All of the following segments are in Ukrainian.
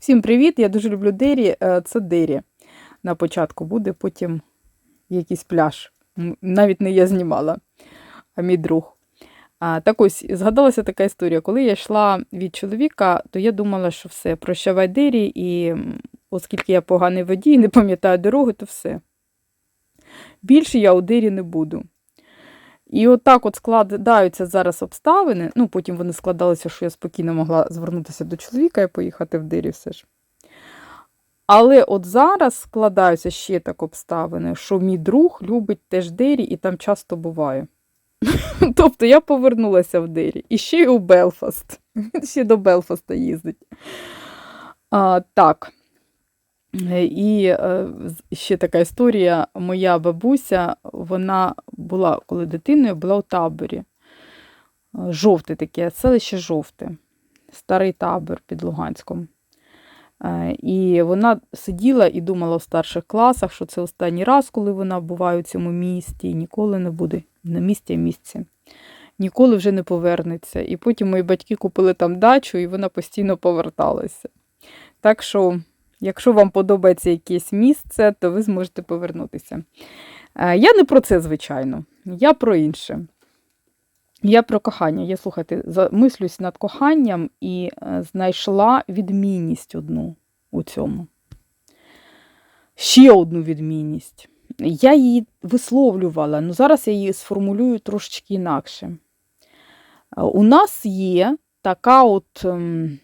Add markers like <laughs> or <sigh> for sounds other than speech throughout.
Всім привіт! Я дуже люблю Дері. Е, Це Дері. На початку буде, потім якийсь пляж. Навіть не я знімала, а мій друг. А, так ось, згадалася така історія. Коли я йшла від чоловіка, то я думала, що все, прощавай Дері, і оскільки я поганий водій, не пам'ятаю дороги, то все. Більше я у Дері не буду. І отак от складаються зараз обставини. Ну, потім вони складалися, що я спокійно могла звернутися до чоловіка і поїхати в дирі все ж. Але от зараз складаються ще так обставини, що мій друг любить теж дирі і там часто буває. <laughs> Тобто я повернулася в дирі. І ще й у Белфаст. Ще до Белфаста їздить. А, так. І е, ще така історія. Моя бабуся, вона була, коли дитиною, була у таборі. Е, Жовте таке, селище жовте, старий табор під Луганськом. Е, І вона сиділа і думала в старших класах, що це останній раз, коли вона буває у цьому місті, і ніколи не буде на місці, місці. Ніколи вже не повернеться. І потім мої батьки купили там дачу, і вона постійно поверталася. Так що Якщо вам подобається якесь місце, то ви зможете повернутися. Е, Я не про це, звичайно. Я про інше. Я про кохання. Я, слухайте, замислюсь над коханням і е, знайшла відмінність одну у цьому. Ще одну відмінність. Я її висловлювала, але зараз я її сформулюю трошечки інакше. Е, У нас є така от ем,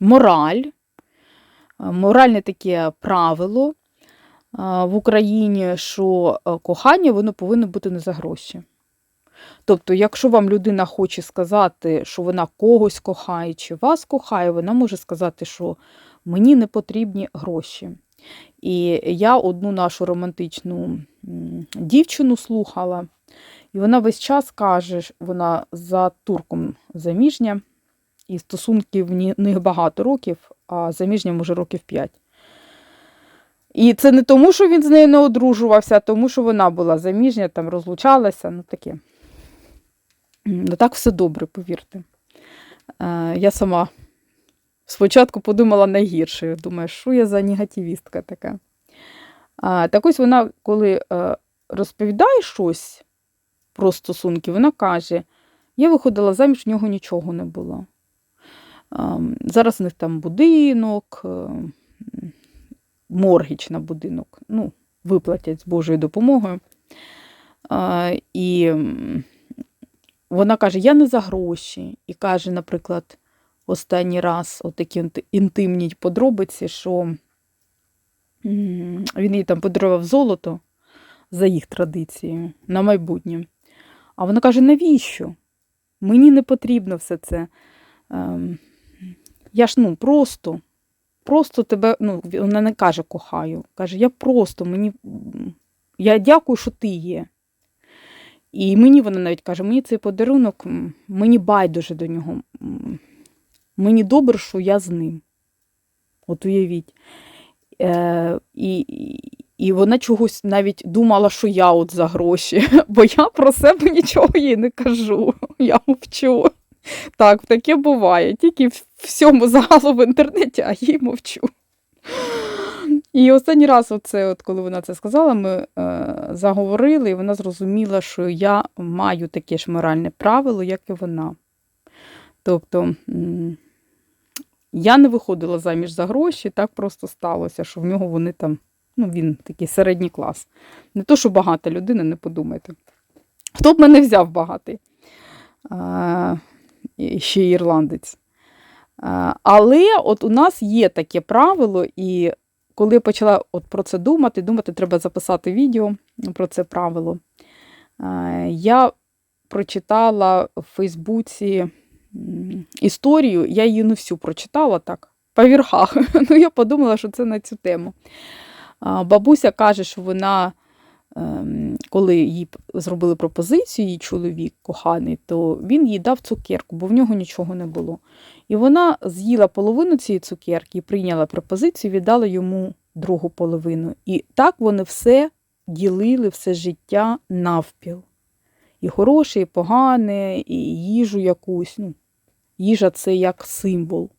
мораль, моральне таке правило е, в Україні, що е, кохання воно повинно бути не за гроші. Тобто, якщо вам людина хоче сказати, що вона когось кохає чи вас кохає, вона може сказати, що мені не потрібні гроші. І я одну нашу романтичну дівчину слухала, і вона весь час каже, вона за турком заміжня, і стосунків в них багато років, а заміжня може років 5. І це не тому, що він з нею не одружувався, а тому, що вона була заміжня, там розлучалася, ну таке. Ну так все добре, повірте. Е, я сама спочатку подумала найгірше. Думаю, що я за негативістка така. Так ось вона, коли е, розповідає щось про стосунки, вона каже: я виходила заміж, в нього нічого не було. Ем, Зараз у них там будинок, е, моргіч на будинок. Ну, виплатять з Божою допомогою. Е, І вона каже: Я не за гроші. І каже, наприклад, останній раз отакі інтимні подробиці, що він їй там подарував золото за їх традицією на майбутнє. А вона каже: навіщо? Мені не потрібно все це. Я ж ну просто, просто тебе, ну, вона не каже кохаю. Каже, я просто мені. Я дякую, що ти є. І мені вона навіть каже, мені цей подарунок, мені байдуже до нього. Мені добре, що я з ним. От уявіть. Е, і- і вона чогось навіть думала, що я от за гроші, <laughs> бо я про себе нічого їй не кажу. Я мовчу. Так, таке буває. Тільки всьому загалу в інтернеті, а їй мовчу. І останній раз, оце, от, коли вона це сказала, ми е, заговорили, і вона зрозуміла, що я маю таке ж моральне правило, як і вона. Тобто я не виходила заміж за гроші, так просто сталося, що в нього вони там, ну, він такий середній клас. Не то, що багата людина, не подумайте. Хто б мене взяв багатий? І ще й ірландець. Але от у нас є таке правило, і коли я почала от про це думати, думати, треба записати відео про це правило. Я прочитала в Фейсбуці історію, я її не всю прочитала так, по вірхах. <laughs> Ну, я подумала, що це на цю тему. Бабуся каже, що вона, коли їй зробили пропозицію, її чоловік коханий, то він їй дав цукерку, бо в нього нічого не було. І вона з'їла половину цієї цукерки прийняла пропозицію, віддала йому другу половину. І так вони все ділили, все життя навпіл. І хороше, і погане, і їжу якусь. Ну, їжа це як символ.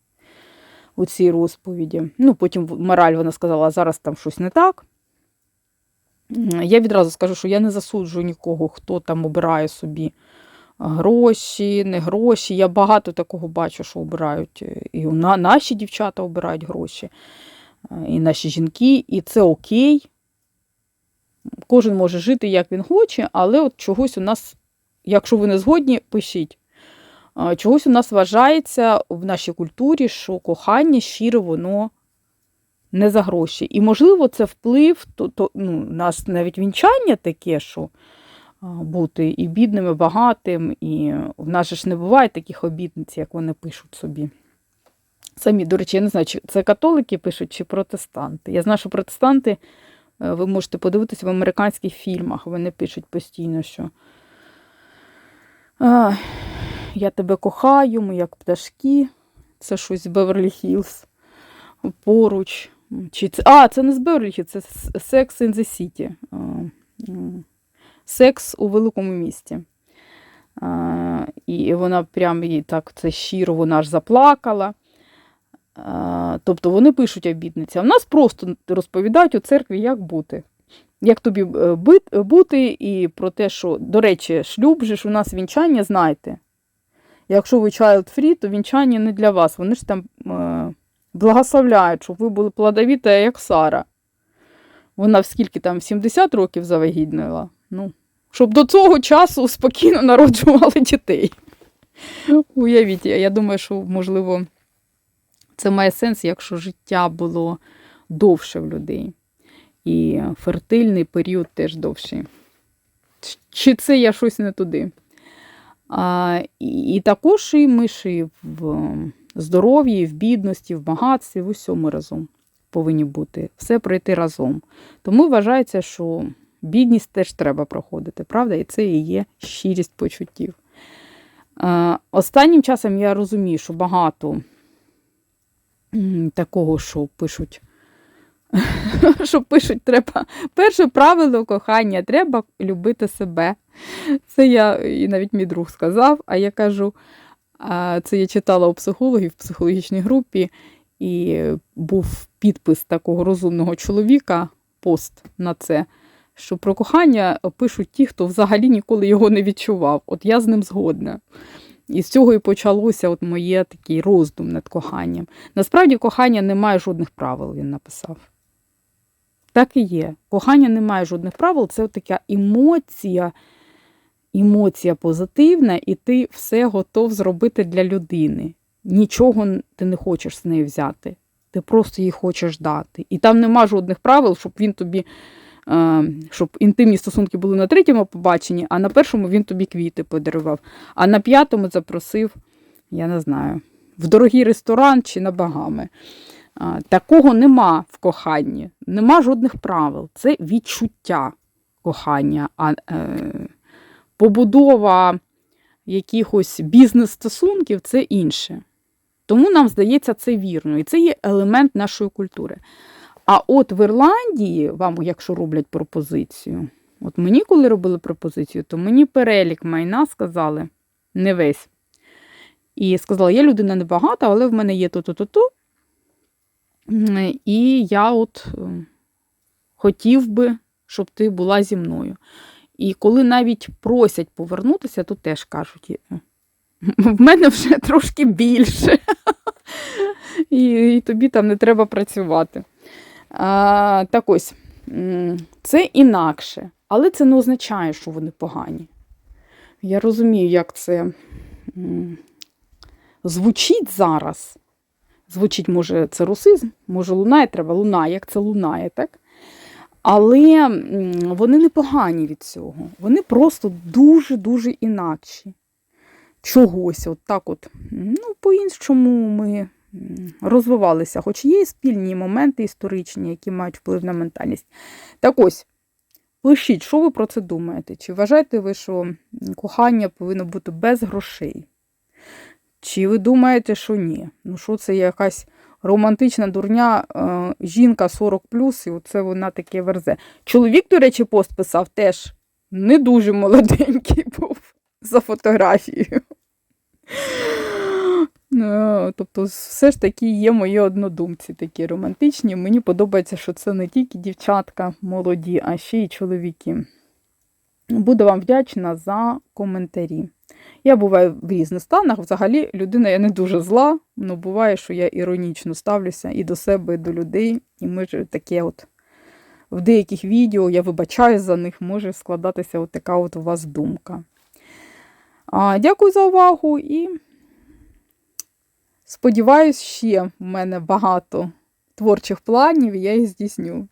у цій розповіді. Ну, потім мораль вона сказала, зараз там щось не так. Я відразу скажу, що я не засуджую нікого, хто там обирає собі гроші, не гроші. Я багато такого бачу, що обирають. е, І на- наші дівчата обирають гроші, і наші жінки, і це окей. Кожен може жити, як він хоче, але от чогось у нас, якщо ви не згодні, пишіть. Чогось у нас вважається в нашій культурі, що кохання щире, воно не за гроші. І, можливо, це вплив, то, то, ну, у нас навіть вінчання таке, що бути і бідним, і багатим, і в нас ж не буває таких обітниць, як вони пишуть собі. Самі, до речі, я не знаю, чи це католики пишуть, чи протестанти. Я знаю, що протестанти, е, ви можете подивитися в американських фільмах, вони пишуть постійно, що а, я тебе кохаю, ми як пташки. Це щось з Беверлі Хіллз поруч. Чи це... А, це не з Беверлі це Sex in the City. Секс у великому місті. І вона прям їй так це щиро, вона аж заплакала. Тобто вони пишуть обітниці. А в нас просто розповідають у церкві, як бути. Як тобі е, бути, і про те, що, до речі, шлюб же ж у нас вінчання, знайте. Якщо ви child free, то вінчання не для вас. Вони ж там е, благословляють, щоб ви були плодовіта, як Сара. Вона в скільки там 70 років завагітнила. Ну, щоб до цього часу спокійно народжували дітей. Уявіть, я думаю, що, можливо, це має сенс, якщо життя було довше в людей. І фертильний період теж довший. Чи це я щось не туди? А, і, і також і ми ж і в здоров'ї, в бідності, в багатстві, в усьому разом повинні бути. Все пройти разом. Тому вважається, що бідність теж треба проходити, правда? І це і є щирість почуттів. Останнім часом я розумію, що багато такого, що пишуть. <laughs> Що пишуть, треба перше правило кохання треба любити себе. Це я і навіть мій друг сказав, а я кажу, це я читала у психологів в психологічній групі, і був підпис такого розумного чоловіка, пост на це, що про кохання пишуть ті, хто взагалі ніколи його не відчував. От я з ним згодна. І з цього і почалося от моє такий роздум над коханням. Насправді, кохання не має жодних правил, він написав. Так і є. Кохання не має жодних правил, це от така емоція, емоція позитивна, і ти все готов зробити для людини. Нічого ти не хочеш з нею взяти. Ти просто їй хочеш дати. І там нема жодних правил, щоб він тобі, е, щоб інтимні стосунки були на третьому побаченні, а на першому він тобі квіти подарував. А на п'ятому запросив, я не знаю, в дорогий ресторан чи на Багами. Такого нема в коханні, нема жодних правил. Це відчуття кохання, а е, побудова якихось бізнес-стосунків це інше. Тому нам здається це вірно, і це є елемент нашої культури. А от в Ірландії, вам, якщо роблять пропозицію, от мені, коли робили пропозицію, то мені перелік майна сказали не весь. І сказала, я людина небагата, але в мене є то-то-то-то. І я от е, хотів би, щоб ти була зі мною. І коли навіть просять повернутися, то теж кажуть, «Е, в мене вже трошки більше. І, і тобі там не треба працювати. А, так ось, це інакше, але це не означає, що вони погані. Я розумію, як це звучить зараз. Звучить, може, це русизм, може, лунає, треба лунає, як це лунає, так? Але вони не погані від цього. Вони просто дуже-дуже інакші. Чогось, от так от. Ну, по-іншому ми розвивалися, хоч є і спільні моменти історичні, які мають вплив на ментальність. Так ось, пишіть, що ви про це думаєте? Чи вважаєте ви, що кохання повинно бути без грошей? Чи ви думаєте, що ні? Ну, що це якась романтична дурня, е, жінка 40 і оце вона таке верзе. Чоловік, до речі, пост писав теж не дуже молоденький <laughs> був за фотографією. Е, Тобто, все ж таки є мої однодумці такі романтичні. Мені подобається, що це не тільки дівчатка молоді, а ще й чоловіки. Буду вам вдячна за коментарі. Я буваю в різних станах. Взагалі, людина я не дуже зла, але буває, що я іронічно ставлюся і до себе, і до людей. І ми ж таке от в деяких відео я вибачаюсь за них, може складатися от така от у вас думка. А, дякую за увагу і сподіваюсь, ще в мене багато творчих планів, і я їх здійсню.